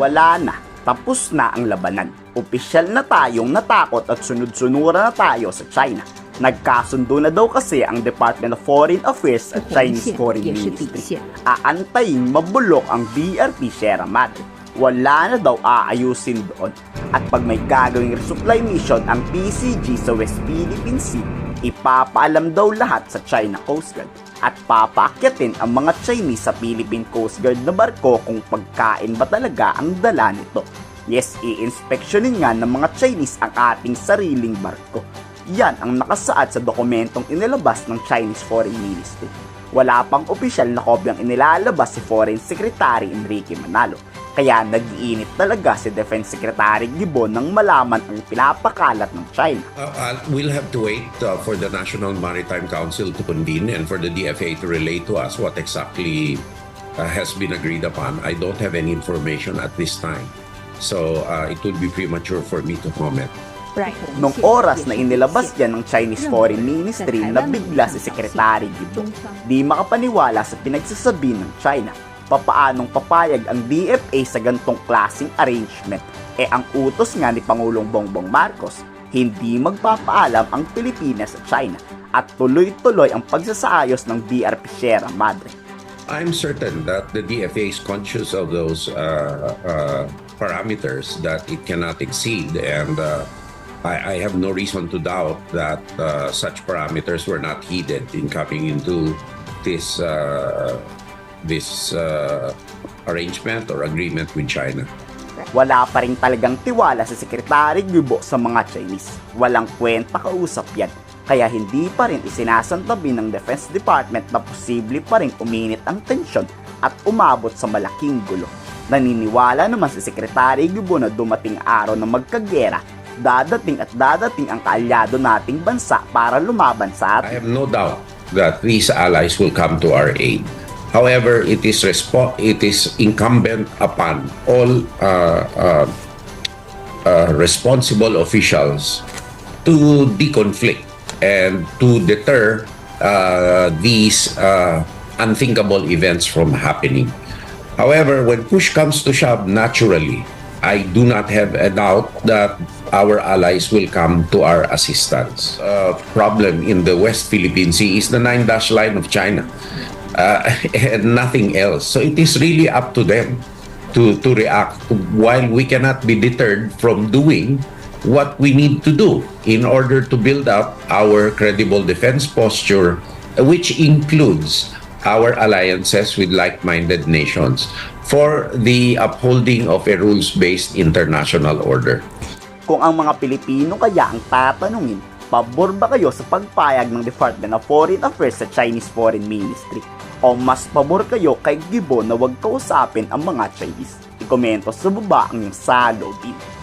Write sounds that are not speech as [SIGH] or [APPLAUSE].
wala na. Tapos na ang labanan. Opisyal na tayong natakot at sunod-sunura na tayo sa China. Nagkasundo na daw kasi ang Department of Foreign Affairs at Chinese Foreign Ministry. Aantayin mabulok ang BRP Sierra Madre. Wala na daw aayusin doon. At pag may gagawing resupply mission ang PCG sa West Philippine Sea, ipapaalam daw lahat sa China Coast Guard at papaakyatin ang mga Chinese sa Philippine Coast Guard na barko kung pagkain ba talaga ang dala nito. Yes, i-inspeksyonin nga ng mga Chinese ang ating sariling barko. Yan ang nakasaad sa dokumentong inilabas ng Chinese Foreign Ministry. Wala pang opisyal na kopyang inilalabas si Foreign Secretary Enrique Manalo. Kaya nag-iinit talaga si Defense Secretary Gibbon nang malaman ang pinapakalat ng China. Uh, uh, we'll have to wait uh, for the National Maritime Council to convene and for the DFA to relate to us what exactly uh, has been agreed upon. I don't have any information at this time. So uh, it would be premature for me to comment. Right. Nung oras na inilabas yan ng Chinese Foreign Ministry na bigla si Secretary Gibbon, di makapaniwala sa pinagsasabi ng China. Papaanong papayag ang DFA sa gantong klaseng arrangement? E ang utos nga ni Pangulong Bongbong Marcos, hindi magpapaalam ang Pilipinas sa China at tuloy-tuloy ang pagsasaayos ng BRP Sierra Madre. I'm certain that the DFA is conscious of those uh, uh, parameters that it cannot exceed, and uh, I, I have no reason to doubt that uh, such parameters were not heeded in coming into this uh, this uh, arrangement or agreement with China. Wala pa rin talagang tiwala si Secretary Gubo sa mga Chinese. Walang kwenta kausap yan. Kaya hindi pa rin isinasantabi ng Defense Department na posible pa rin uminit ang tensyon at umabot sa malaking gulo. Naniniwala naman si Secretary Gubo na dumating araw na magkagera, dadating at dadating ang kaalyado nating bansa para lumaban sa I atin. have no doubt that these allies will come to our aid. However, it is respo- it is incumbent upon all uh, uh, uh, responsible officials to deconflict and to deter uh, these uh, unthinkable events from happening. However, when push comes to shove, naturally, I do not have a doubt that our allies will come to our assistance. Uh, problem in the West Philippine Sea is the nine dash line of China, uh, [LAUGHS] and nothing else. So it is really up to them to to react. While we cannot be deterred from doing what we need to do in order to build up our credible defense posture, which includes our alliances with like-minded nations for the upholding of a rules-based international order. Kung ang mga Pilipino kaya ang tatanungin, pabor ba kayo sa pagpayag ng Department of Foreign Affairs sa Chinese Foreign Ministry? O mas pabor kayo kay Gibo na wag kausapin ang mga Chinese? Ikomento sa baba ang iyong salobin.